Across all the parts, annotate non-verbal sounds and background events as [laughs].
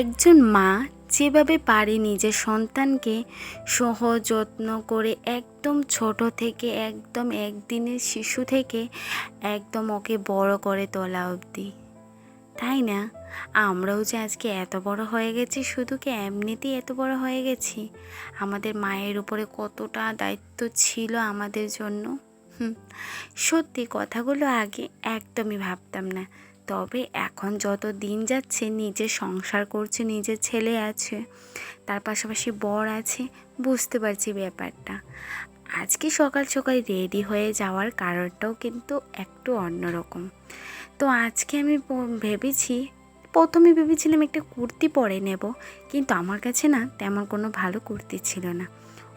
একজন মা যেভাবে পারে নিজের সন্তানকে সহ যত্ন করে একদম ছোট থেকে একদম একদিনের শিশু থেকে একদম ওকে বড় করে তোলা অবধি। তাই না? আমরাও যে আজকে এত বড় হয়ে গেছি, শুধু কি এমনিতেই এত বড় হয়ে গেছি? আমাদের মায়ের উপরে কতটা দায়িত্ব ছিল আমাদের জন্য? সত্যি কথাগুলো আগে একদমই ভাবতাম না। তবে এখন যত দিন যাচ্ছে নিজে সংসার করছে নিজের ছেলে আছে, তার পাশাপাশি বর আছে, বুঝতে পারছি ব্যাপারটা। আজকে সকাল সকাল রেডি হয়ে যাওয়ার কারণটাও কিন্তু একটু অন্যরকম। তো আজকে আমি ভেবেছি, প্রথমে ভেবেছিলাম একটা কুর্তি পরে নেব, কিন্তু আমার কাছে না তেমন কোনো ভালো কুর্তি ছিল না।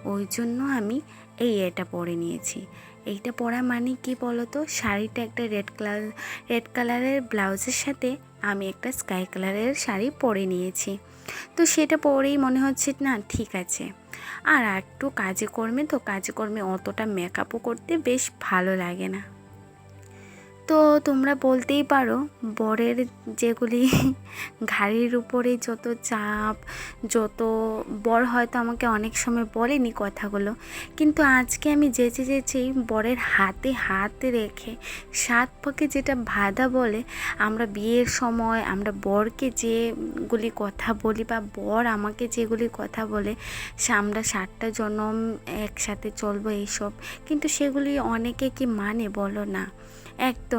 ওই জন্য আমি এই এটা পরে নিয়েছি। এইটা পরা মানে কি বলতো? শাড়িটা একটা রেড কালার, রেড কালারের ব্লাউজের সাথে আমি একটা স্কাই কালারের শাড়ি পরে নিয়েছি। তো সেটা পরেই মনে হচ্ছে না, ঠিক আছে। আর একটু কাজে কর্মে তো কাজে কর্মে অতটা মেকআপও করতে বেশ ভালো লাগে না। তো তোমরা বলতেই পারো, বরের যেগুলি [laughs] ঘাড়ির উপরে যত চাপ, যত বর হয়তো আমাকে অনেক সময় বলেনি কথাগুলো, কিন্তু আজকে আমি যেচে যেচেই বরের হাতে হাত রেখে সাত পাকে যেটা বাধা বলে, আমরা বিয়ের সময় আমরা বরকে যেগুলি কথা বলি বা বর আমাকে যেগুলি কথা বলে আমরা সাতটা জনম একসাথে চলবো এইসব, কিন্তু সেগুলি অনেকে কি মানে বলো না?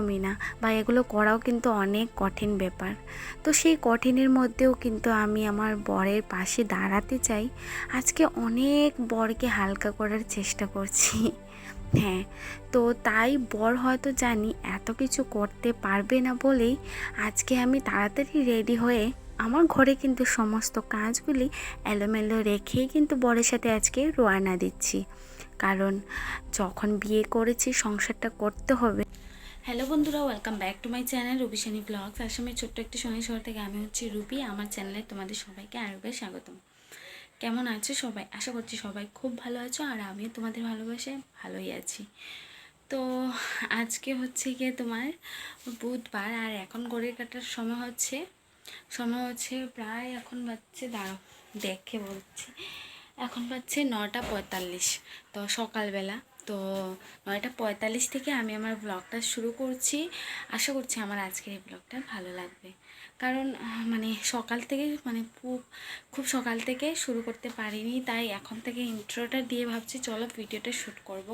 একদমই না। বা এগুলো করাও কিন্তু অনেক কঠিন ব্যাপার। তো সেই কঠিনের মধ্যেও কিন্তু আমি আমার বরের পাশে দাঁড়াতে চাই। আজকে অনেক বরকে হালকা করার চেষ্টা করছি। হ্যাঁ তো তাই বর হয়তো জানি এত কিছু করতে পারবে না বলেই আজকে আমি তাড়াতাড়ি রেডি হয়ে আমার ঘরে কিন্তু সমস্ত কাজগুলি এলোমেলো রেখেই কিন্তু বরের সাথে আজকে রোয়ানা দিচ্ছি। কারণ যখন বিয়ে করেছি, সংসারটা করতে হবে। হ্যালো বন্ধুরা welcome back to my channel Rubishani blogs আসামের ছোট্ট একটি সোনাই শহর থেকে আমি হচ্ছি রুবি আমার চ্যানেলে তোমাদের সবাইকে আরেকবার স্বাগতম। কেমন আছো সবাই? আশা করছি সবাই খুব ভালো আছো, আর আমিও তোমাদের ভালোবাসে ভালোই আছি। তো আজকে হচ্ছে গিয়ে তোমার বুধবার, আর এখন ঘড়ির কাটার সময় হচ্ছে সময় হচ্ছে প্রায় এখন বাজছে, দাঁড়াও, দেখে বলছি। এখন বাজছে নটা পঁয়তাল্লিশ, তো সকালবেলা। তো নয়টা পঁয়তাল্লিশ থেকে আমি আমার ব্লগটা শুরু করছি। আশা করছি আমার আজকের এই ব্লগটা ভালো লাগবে। কারণ মানে সকাল থেকে মানে খুব খুব সকাল থেকে শুরু করতে পারিনি, তাই এখন থেকে ইন্ট্রোটা দিয়ে ভাবছি চলো ভিডিওটা শ্যুট করব।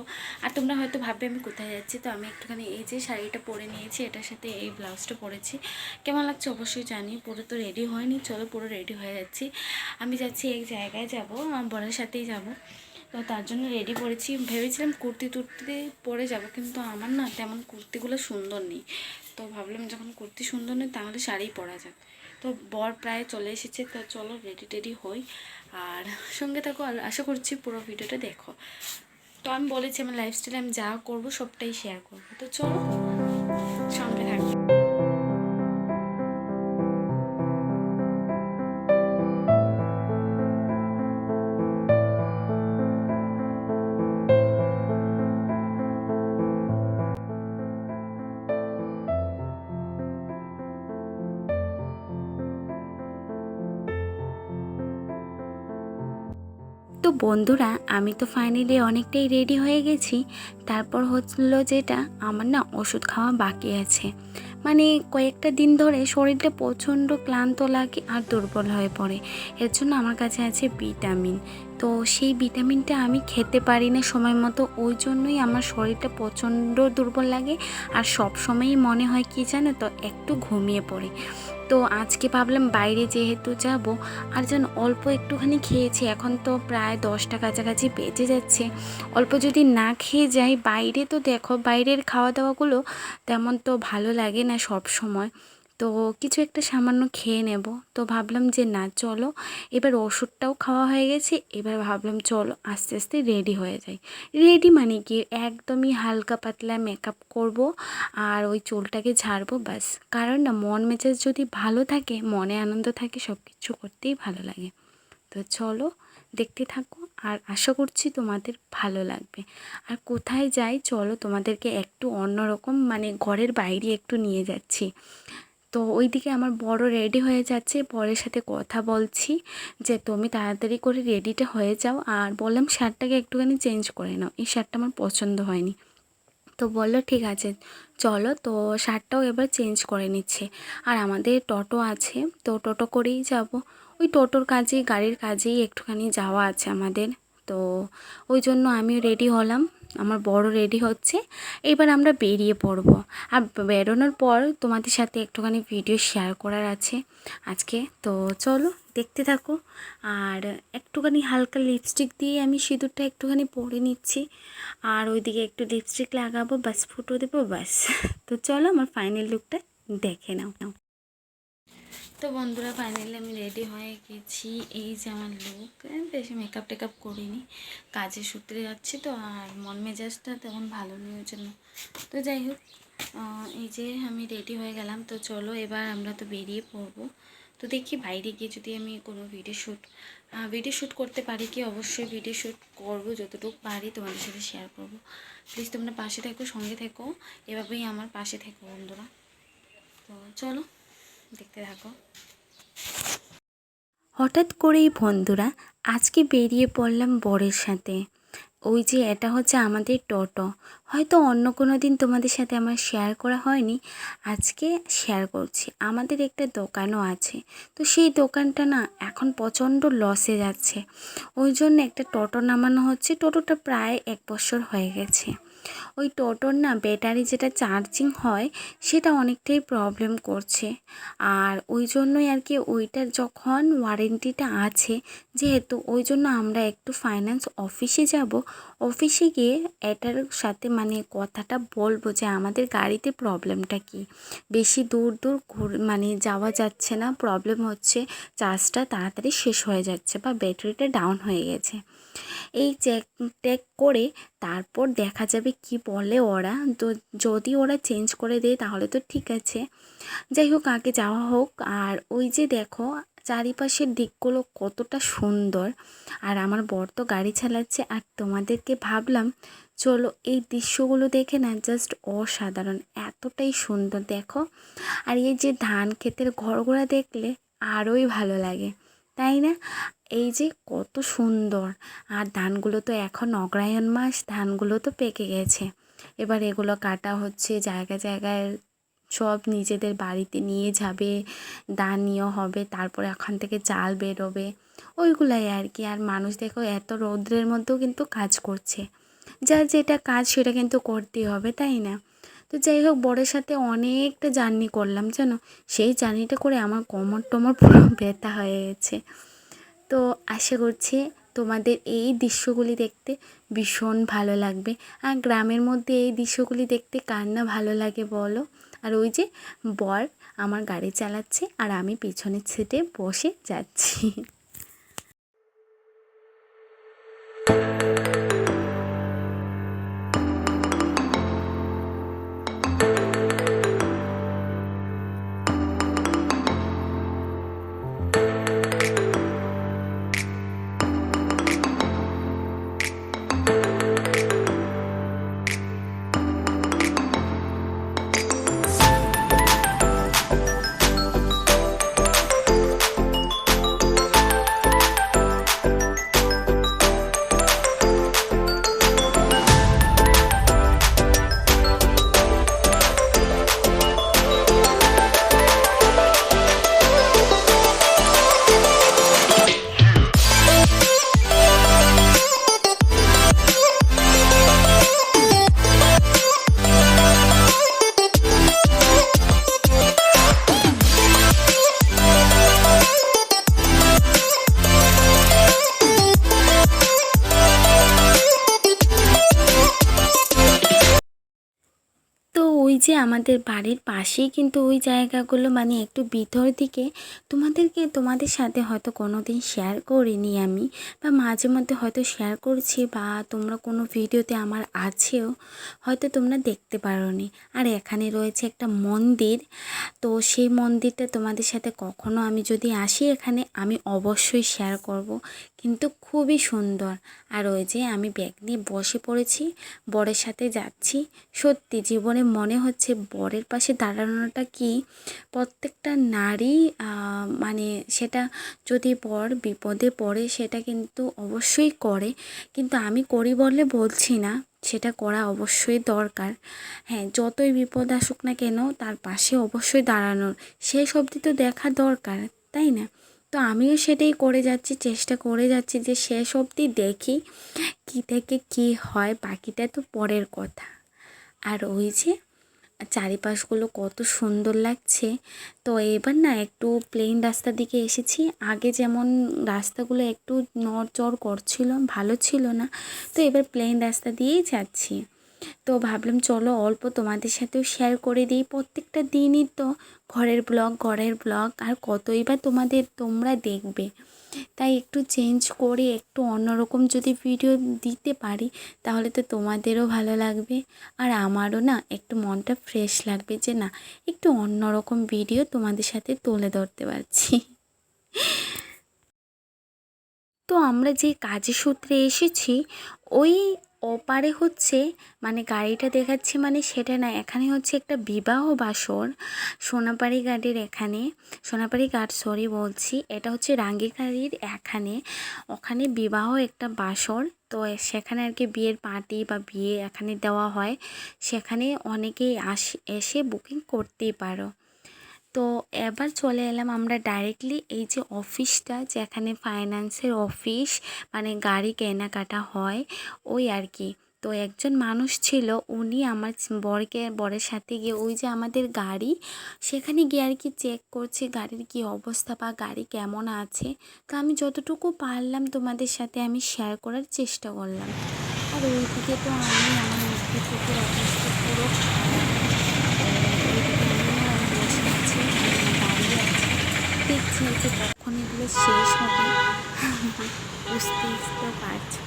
আর তোমরা হয়তো ভাববে আমি কোথায় যাচ্ছি, তো আমি একটুখানি এই যে শাড়িটা পরে নিয়েছি, এটার সাথে এই ব্লাউজটা পরেছি। কেমন লাগছে অবশ্যই জানি পুরো তো রেডি হয়নি, চলো পুরো রেডি হয়ে যাচ্ছি। আমি যাচ্ছি এক জায়গায় যাব আমার বরের সাথেই যাব। তো তার জন্য রেডি করেছি। ভেবেছিলাম কুর্তি টুর্তি পরে যাব, কিন্তু আমার না তেমন কুর্তিগুলো সুন্দর নেই। তো ভাবলাম যখন কুর্তি সুন্দর নেই, তাহলে শাড়ি পরা যাক। তো বর প্রায় চলে এসেছে, তো চলো রেডি টেডি হই। আর সঙ্গে থাকো, আর আশা করছি পুরো ভিডিওটা দেখো। তো আমি বলেছি, আমার লাইফস্টাইলে আমি যা করব সবটাই শেয়ার করব। তো চলো সঙ্গে বন্ধুরা, আমি তো ফাইনালি অনেকটাই রেডি হয়ে গেছি। তারপর হলো যেটা, আমার না ওষুধ খাওয়া বাকি আছে। মানে কয়েকটা দিন ধরে শরীরটা প্রচণ্ড ক্লান্ত লাগে আর দুর্বল হয়ে পড়ে। এর জন্য আমার কাছে আছে ভিটামিন তো সেই ভিটামিনটা আমি খেতে পারি না সময় মতো, ওই জন্যই আমার শরীরটা প্রচণ্ড দুর্বল লাগে। আর সব সময়ই মনে হয় কি জানো তো, একটু ঘুমিয়ে পড়ি। তো আজকে ভাবলাম বাইরে যেহেতু যাব, আর যেন অল্প একটুখানি খেয়েছি। এখন তো প্রায় দশটা কাছাকাছি বেজে যাচ্ছে। অল্প যদি না খেয়ে যাই, বাইরে তো দেখো, বাইরের খাওয়া দাওয়াগুলো তেমন তো ভালো লাগে না সব সময় তো কিছু একটা সামান্য খেয়ে নেব। তো ভাবলাম যে না, চলো। এবার ওষুধটাও খাওয়া হয়ে গেছে। এবার ভাবলাম, চলো, আস্তে আস্তে রেডি হয়ে যাই। রেডি মানে কি? একদমই হালকা পাতলা মেকআপ করব আর ওই চুলটাকে ঝাড়বো, ব্যাস। কারণ না, মন মেজাজ যদি ভালো থাকে, মনে আনন্দ থাকে সব কিছু করতেই ভালো লাগে। তো চলো, দেখতে থাকো আর আশা করছি তোমাদের ভালো লাগবে। আর কোথায় যাই? চলো, তোমাদেরকে একটু অন্যরকম মানে ঘরের বাইরে একটু নিয়ে যাচ্ছি। তো ওইদিকে আমার বড় রেডি হয়ে যাচ্ছে। বরের সাথে কথা বলছি যে, তুমি তাড়াতাড়ি করে রেডিটা হয়ে যাও। আর বললাম, শার্টটাকে একটুখানি চেঞ্জ করে নাও। এই শার্টটা আমার পছন্দ হয়নি। তো বলল, ঠিক আছে, চলো। তো শার্টটাও এবার চেঞ্জ করে নিচ্ছে। আর আমাদের টোটো আছে, তো টোটো করেই যাব। ওই টোটোর কাজেই, গাড়ির কাজেই একটুখানি যাওয়া আছে আমাদের। তো ওই জন্য আমিও রেডি হলাম। আমার বড় রেডি হচ্ছে। এবার আমরা বেরিয়ে পড়ব। আর বেরোনোর পর তোমাদের সাথে একটুখানি ভিডিও শেয়ার করার আছে। আজকে তো চলো দেখতে থাকো। আর একটুখানি হালকা লিপস্টিক দিয়ে আমি সিঁদুরটা একটুখানি পরে নিচ্ছি। আর ওইদিকে একটু লিপস্টিক লাগাবো বাস ফুটো দেবো বাস তো চলো আমার ফাইনাল লুকটা দেখে নাও। তো বন্ধুরা ফাইনালি আমি রেডি হয়ে গেছি। এই যে আমার লুক বেশি মেকআপ টেকআপ করিনি। কাজের সূত্রে যাচ্ছি তো, আর মন মেজাজটা তেমন ভালো নেই ওই জন্য। তো যাই হোক এই যে আমি রেডি হয়ে গেলাম। তো চলো এবার আমরা তো বেরিয়ে পড়ব। তো দেখি বাইরে গিয়ে যদি আমি কোনো ভিডিও শ্যুট ভিডিও শ্যুট করতে পারি কি? অবশ্যই ভিডিও শ্যুট করব, যতটুকু পারি তোমাদের সাথে শেয়ার করব। প্লিজ তোমরা পাশে থেকো, সঙ্গে থেকো। এভাবেই আমার পাশে থেকো বন্ধুরা। তো চলো। দেখতে থাকো। হঠাৎ করেই বন্ধুরা, আজকে বেরিয়ে পড়লাম বরের সাথে। ওই যে এটা হচ্ছে আমাদের টোটো। হয়তো অন্য কোনো দিন তোমাদের সাথে আমার শেয়ার করা হয়নি। আজকে শেয়ার করছি। আমাদের একটা দোকানও আছে। তো সেই দোকানটা না এখন প্রচণ্ড লসে যাচ্ছে। ওই জন্য একটা টোটো নামানো হচ্ছে। টোটোটা প্রায় এক বছর হয়ে গেছে। ওই টোটোর না ব্যাটারি যেটা চার্জিং হয়, সেটা অনেকটাই প্রবলেম করছে। আর ওই জন্যই আর কি ওইটার যখন ওয়ারেন্টিটা আছে, যেহেতু ওই জন্য আমরা একটু ফাইন্যান্স অফিসে যাব অফিসে গিয়ে এটার সাথে মানে কথাটা বলব যে আমাদের গাড়িতে প্রবলেমটা কি? বেশি দূর দূর মানে যাওয়া যাচ্ছে না প্রবলেম হচ্ছে চার্জটা তাড়াতাড়ি শেষ হয়ে যাচ্ছে বা ব্যাটারিটা ডাউন হয়ে গেছে। এই চেক টেক করে তারপর দেখা যাবে কি বলে ওরা। তো যদি ওরা চেঞ্জ করে দেয় তাহলে তো ঠিক আছে। যাই হোক, আগে যাওয়া হোক। আর ওই যে দেখো, চারিপাশের দিকগুলো কতটা সুন্দর। আর আমার বর তো গাড়ি চালাচ্ছে। আর তোমাদেরকে ভাবলাম, চলো এই দৃশ্যগুলো দেখে না জাস্ট অসাধারণ, এতটাই সুন্দর দেখো। আর এই যে ধান ক্ষেতের ঘরগুলো দেখলে আরোই ভালো লাগে। তাই না? এই যে কত সুন্দর। আর ধানগুলো তো এখন অগ্রায়ণ মাস, ধানগুলো তো পেকে গেছে। এবার এগুলো কাটা হচ্ছে, জায়গা জায়গায় সব নিজেদের বাড়িতে নিয়ে যাবে, দানিও হবে, তারপরে এখান থেকে চাল বেরোবে। ওইগুলাই আর কি আর মানুষ দেখো, এত রৌদ্রের মধ্যেও কিন্তু কাজ করছে। যার যেটা কাজ, সেটা কিন্তু করতেই হবে, তাই না? তো যাই হোক, বরের সাথে অনেকটা জার্নি করলাম, জানো? সেই জার্নিটা করে আমার কোমর টোমর পুরো [laughs] ব্যথা হয়ে গেছে তো আশা করছি তোমাদের এই দৃশ্যগুলি দেখতে ভীষণ ভালো লাগবে। আর গ্রামের মধ্যে এই দৃশ্যগুলি দেখতে কার না ভালো লাগে বলো? আর ওই যে বর আমার গাড়ি চালাচ্ছে আর আমি পিছনের সিটে বসে যাচ্ছি। আমাদের বাড়ির পাশেই কিন্তু ওই জায়গাগুলো মানে একটু ভিতর দিকে, তোমাদেরকে তোমাদের সাথে হয়তো কোনো দিন শেয়ার করিনি আমি, বা মাঝে মধ্যে হয়তো শেয়ার করছি বা তোমরা কোনো ভিডিওতে আমার আছেও, হয়তো তোমরা দেখতে পারোনি। আর এখানে রয়েছে একটা মন্দির, তো সেই মন্দিরটা তোমাদের সাথে কখনো আমি যদি আসি এখানে, আমি অবশ্যই শেয়ার করব। কিন্তু খুবই সুন্দর। আর ওই যে আমি ব্যাগ নিয়ে বসে পড়েছি, বরের সাথে যাচ্ছি। সত্যি, জীবনে মনে হচ্ছে হচ্ছে বরের পাশে দাঁড়ানোটা কি প্রত্যেকটা নারী মানে সেটা যদি বর বিপদে পড়ে সেটা কিন্তু অবশ্যই করে। কিন্তু আমি করি বলে বলছি না, সেটা করা অবশ্যই দরকার। হ্যাঁ যতই বিপদ আসুক না কেন তার পাশে অবশ্যই দাঁড়ানোর। শেষ অবধি তো দেখা দরকার, তাই না? তো আমিও সেটাই করে যাচ্ছি, চেষ্টা করে যাচ্ছি যে শেষ অবধি দেখি কী থেকে কী হয়, বাকিটা তো পরের কথা। আর ওই যে চারিপাশগুলো কত সুন্দর লাগছে। তো এবার না একটু প্লেন রাস্তার দিকে এসেছি। আগে যেমন রাস্তাগুলো একটু নড়চড় করছিল, ভালো ছিল না। তো এবার প্লেন রাস্তা দিয়েই যাচ্ছি। তো ভাবলাম চলো অল্প তোমাদের সাথেও শেয়ার করে দিই। প্রত্যেকটা দিনই তো ঘরের ব্লগ ঘরের ব্লগ আর কতই বা তোমাদের, তোমরা দেখবে। তাই একটু চেঞ্জ করে একটু অন্যরকম যদি ভিডিও দিতে পারি, তাহলে তো তোমাদেরও ভালো লাগবে। আর আমারও না একটু মনটা ফ্রেশ লাগবে যে না, একটু অন্যরকম ভিডিও তোমাদের সাথে তুলে ধরতে পারছি। তো আমরা যে কাজের সূত্রে এসেছি, ওই ওপারে হচ্ছে মানে গাড়িটা দেখাচ্ছি মানে সেটা না, এখানে হচ্ছে একটা বিবাহ বাসর, সোনাপাড়ি গাড়ির এখানে, সোনাপাড়ি ঘাট সরি বলছি, এটা হচ্ছে রাঙ্গিকারির এখানে, ওখানে বিবাহ একটা বাসর, তো সেখানে আর কি বিয়ের পার্টি বা বিয়ে এখানে দেওয়া হয়, সেখানে অনেকেই আস, এসে বুকিং করতেই পারো। তো এবার চলে এলাম আমরা ডাইরেক্টলি এই যে অফিসটা যেখানে ফাইন্যান্সের অফিস মানে গাড়ি কেনাকাটা হয়, ওই আর কি। তো একজন মানুষ ছিল, উনি আমার বরকে, বরের সাথে গিয়ে ওই যে আমাদের গাড়ি, সেখানে গিয়ে আর কি চেক করছে গাড়ির কি অবস্থা বা গাড়ি কেমন আছে। তো আমি যতটুকু পারলাম তোমাদের সাথে আমি শেয়ার করার চেষ্টা করলাম। আর ওইদিকে তো আমি আমার মুখে থেকে অবস্থা পুরো দেখছি যে কখন এগুলো শেষ হবে। বুঝতে বুঝতে পারছি।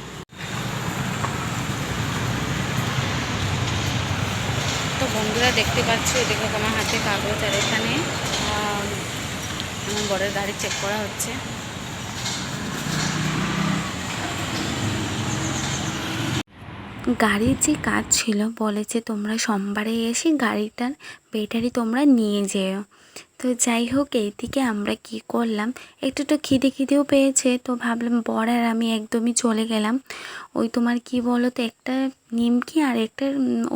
তো বন্ধুরা দেখতে পাচ্ছ এদিকে আমার হাতে কাগজ আর এখানে আম, আমার বরের গাড়ি চেক করা হচ্ছে। গাড়ির যে কাজ ছিল বলেছে তোমরা সোমবারে এসে গাড়িটার ব্যাটারি তোমরা নিয়ে যেও। তো যাই হোক, এইদিকে আমরা কি করলাম? একটু একটু খিদে খিদেও পেয়েছে, তো ভাবলাম বর আর আমি একদমই চলে গেলাম। ওই তোমার কি বলো তো একটা নিমকি আর একটা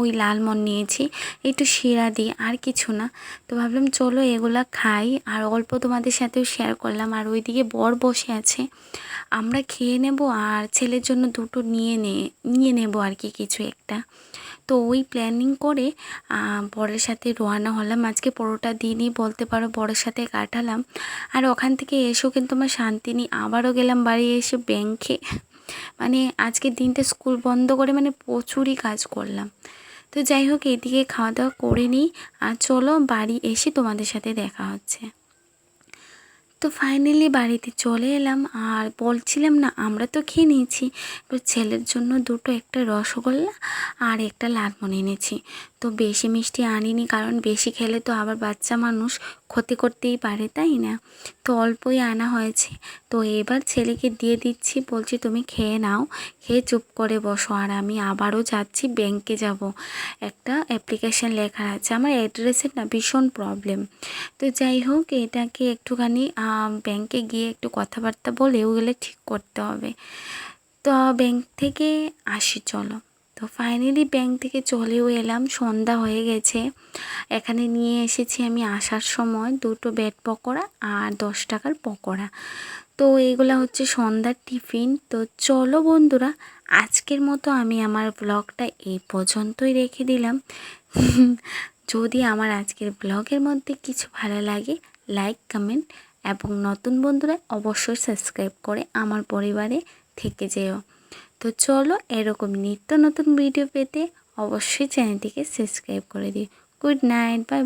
ওই লালমন নিয়েছি। একটু শিরা দিই, আর কিছু না। তো ভাবলাম, চলো এগুলা খাই। আর অল্প তোমাদের সাথেও শেয়ার করলাম। আর ওইদিকে বর বসে আছে। আমরা খেয়ে নেব আর ছেলের জন্য দুটো নিয়ে নে, নিয়ে নেব আর কি কিছু একটা। তো ওই প্ল্যানিং করে বরের সাথে রোয়ানা হলাম। আজকে পরোটা দিনই বলতে পারো বরের সাথে কাটালাম। আর ওখান থেকে এসেও কিন্তু আমার শান্তি নেই। আবারও গেলাম বাড়ি এসে ব্যাংকে মানে আজকের দিনটা স্কুল বন্ধ করে মানে প্রচুরই কাজ করলাম। তো যাই হোক, এদিকে খাওয়া দাওয়া করে নিই আর চলো বাড়ি এসে তোমাদের সাথে দেখা হচ্ছে। তো ফাইনালি বাড়িতে চলে এলাম আর বলছিলাম না, আমরা তো খেয়ে নিয়েছি। এবার ছেলের জন্য দুটো একটা রসগোল্লা আর একটা লালমোহন এনেছি। তো বেশি মিষ্টি আনিনি কারণ বেশি খেলে তো আবার বাচ্চা মানুষ ক্ষতি করতেই পারে, তাই না? তো অল্পই আনা হয়েছে। তো এবার ছেলেকে দিয়ে দিচ্ছি, বলছি তুমি খেয়ে নাও। খেয়ে চুপ করে বসো আর আমি আবারও যাচ্ছি ব্যাংকে যাব। একটা অ্যাপ্লিকেশন লেখা আছে। আমার অ্যাড্রেসের না ভীষণ প্রবলেম তো যাই হোক, এটাকে একটুখানি ব্যাংকে গিয়ে একটু কথাবার্তা বলে ওগুলো ঠিক করতে হবে। তো ব্যাংক থেকে আসি, চলো। তো ফাইনালি ব্যাংক থেকে চলেও এলাম, সন্ধ্যা হয়ে গেছে। এখানে নিয়ে এসেছি আমি আসার সময় দুটো ব্যাট পকোড়া আর দশ টাকার পকোড়া। তো এইগুলা হচ্ছে সন্ধ্যার টিফিন। তো চলো বন্ধুরা, আজকের মতো আমি আমার ব্লগটা এই পর্যন্তই রেখে দিলাম। [laughs] যদি আমার আজকের ব্লগের মধ্যে কিছু ভালো লাগে লাইক কমেন্ট এবং নতুন বন্ধুরা অবশ্যই সাবস্ক্রাইব করে আমার পরিবারে থেকে যেও। তো চলো এরকম নিত্য নতুন ভিডিও পেতে অবশ্যই চ্যানেলটিকে সাবস্ক্রাইব করে দিই গুড নাইট বাই